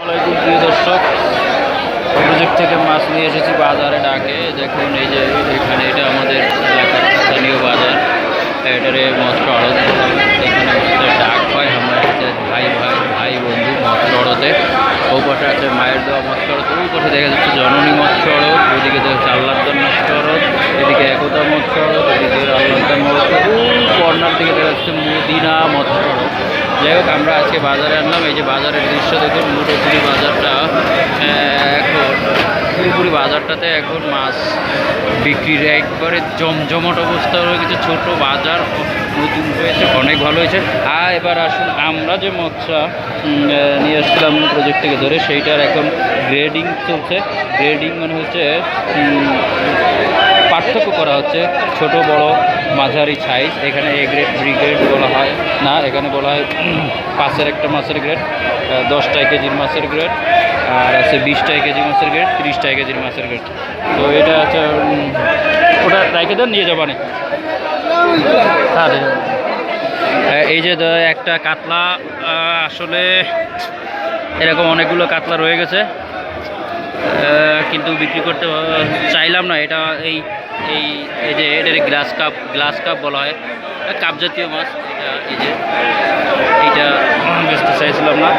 আসসালামাইকুম প্রিয় দর্শক। প্রজেক্ট থেকে মাছ নিয়ে এসেছি বাজারে ডাকে। দেখুন, এই যে এখানে এটা আমাদের এলাকার স্থানীয় বাজার। এটারে মৎস্য আড়ত এখানে ডাক হয়। আমরা ভাই ভাই ভাই, বন্ধু, মৎস্য আড়তে। ও পাশে আছে মায়ের দেওয়া মৎস্য আড়ত। ওই পাশে দেখা যাচ্ছে জননী মৎস্য আড়ত। ওইদিকে আল্লাহদান মৎস্য আড়ত। এদিকে একতা মৎস্য আড়ত। এদিকে আল্লাহদান মৎস্য ওই কর্নার দিকে দেখা যাচ্ছে মদিনা মৎস্য আড়ত। যাই হোক, আমরা আজকে বাজারে আনলাম। এই যে বাজারের দৃশ্য দেখুন মোটামুটি বাজারটা এখন পুরোপুরি বাজারটাতে এখন মাছ বিক্রির একবারে জমজমট অবস্থা গেছে। ছোটো বাজার নতুন হয়েছে, অনেক ভালো হয়েছে। আর এবার আসুন, আমরা যে মৎস্যা নিয়ে আসছিলাম প্রজেক্ট থেকে ধরে, সেইটার এখন গ্রেডিং চলছে। গ্রেডিং মানে হচ্ছে করা হচ্ছে। ছোট বড় মাঝারি সাইজ এখানে এ গ্রেড বি গ্রেড বলা হয়। না এখানে বলা হয় পাঁচের একটা মাছের গ্রেড দশটাই কেজির মাছের গ্রেড আর আছে বিশটাই কেজি মাছের গ্রেড তিরিশটাই কেজির মাছের গ্রেড তো এটা হচ্ছে উম, ওটা রাইখে দেন নিয়ে যাবানি তাহলে এই যে একটা কাতলা আসলে এরকম অনেকগুলো কাতলা রয়ে গেছে। কিন্তু বিক্রি করতে চাইলাম না। এটা এই এই এই যে এটার গ্লাস কাপ গ্লাস কাপ বলা হয়। কাপ জাতীয় মাছ এটা এই যে এইটা বেচতে চাইছিলাম না।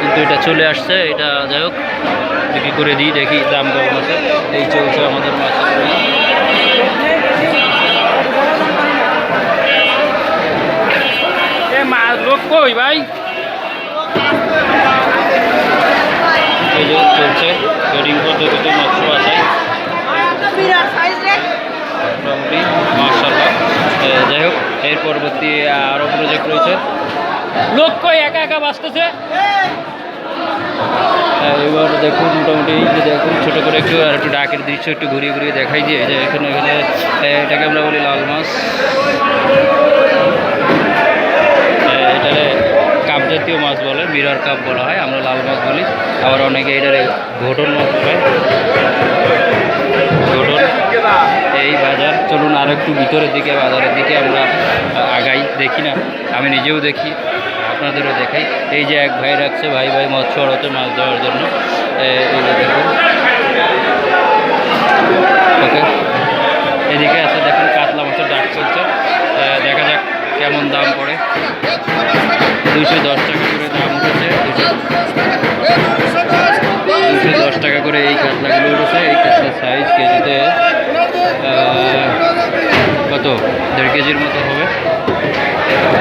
কিন্তু এটা চলে আসছে এটা যাই হোক বিক্রি করে দিই দেখি দাম কেমন আছে। এই চলছে আমাদের মাছ। লোক কই ভাই? এই যে চলছে। পদ্ধতিতে মৎস্য বাছাই মোটামুটি মার্শাল্লাহ যাই হোক এর পরবর্তী আরও প্রজেক্ট রয়েছে। লোক কই একা একা বাঁচতেছে। হ্যাঁ, এবার দেখুন মোটামুটি যে দেখুন ছোটো করে একটু আর একটু ডাকের দৃশ্য একটু ঘুরিয়ে ঘুরিয়ে দেখাই যে এখানে এখানে এটাকে আমরা বলি লাল মাছ। এটারে কাপ জাতীয় মাছ বলে মিরর কাপ বলা হয় আমরা লাল মাছ বলি। আবার অনেকে এটারে ঘটন মাছ বলে। ঘটন এই বাজার চলুন আর একটু ভিতরের দিকে বাজারের দিকে আমরা দেখি না, আমি নিজেও দেখি, আপনাদেরও দেখাই। এই যে এক ভাই রাখছে, ভাই ভাই মৎস্য আড়তে মাছ দেওয়ার জন্য। এই যে দেখুন। ওকে। এদিকে আছে, দেখুন, কাতলা মাছের ডাক চলছে। দেখা যাক কেমন দাম পড়ে। দুশো দশ টাকা করে দাম উঠেছে দুশো দশ টাকা করে এই কাতলাগুলো উঠেছে। এই কাতলার সাইজ কেজিতে কত? দেড় কেজির মতো হবে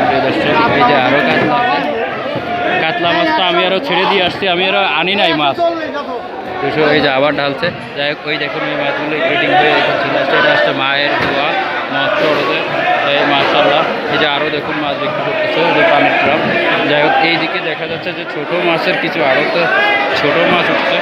প্রিয় দর্শক এই যে আরও কাতলা আছে কাতলা আরও ছেড়ে দিয়ে আসছি, আমি আরও আনি নাই মাছ। দুশো এই যে আবার ঢালছে। যাই হোক, ওই দেখুন এই মাছগুলো গ্রেডিং হয়ে এখন এটা আসছে মায়ের দোয়া, মাছ চড়তে এই মাছাল্লাহ এই যে আরও দেখুন মাছ বিক্রি করতেছে যে পানির ট্রাম যাই হোক, এই দিকে দেখা যাচ্ছে যে ছোটো মাছের কিছু আরও তো ছোটো মাছ উঠছে।